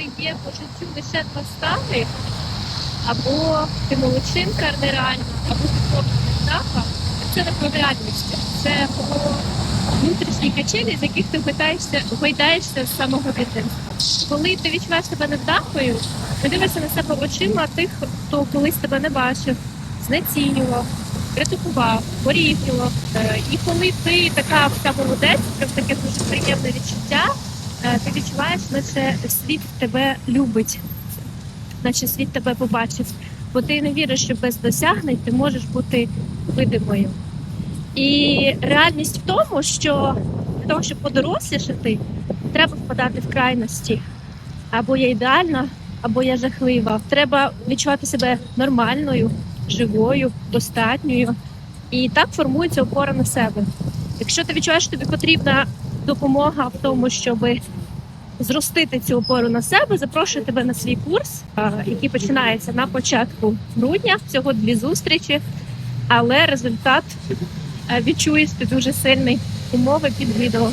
тебе є по життю лише два стани, або ти молодчинка нереальна, або ти повна даха, це не про реальність, це про внутрішні качелі, з яких ти гойдаєшся, гойдаєшся з самого дитинства. Коли ти відчуваєш себе невдахою, ти дивишся на себе очима тих, хто колись тебе не бачив, знецінював, критикував, порівнював. Е, І коли ти така вся молодець, це таке дуже приємне відчуття, е, ти відчуваєш, наче світ тебе любить, наче світ тебе побачив. Бо ти не віриш, що без досягнень ти можеш бути видимою. І реальність в тому, що для того, щоб подорослішати, треба впадати в крайності. Або я ідеальна, або я жахлива. Треба відчувати себе нормальною, живою, достатньою. І так формується опора на себе. Якщо ти відчуваєш, що тобі потрібна допомога в тому, щоб зростити цю опору на себе, запрошую тебе на свій курс, який починається на початку грудня. Всього дві зустрічі, але результат е, відчуєш ти дуже сильний умови під відео.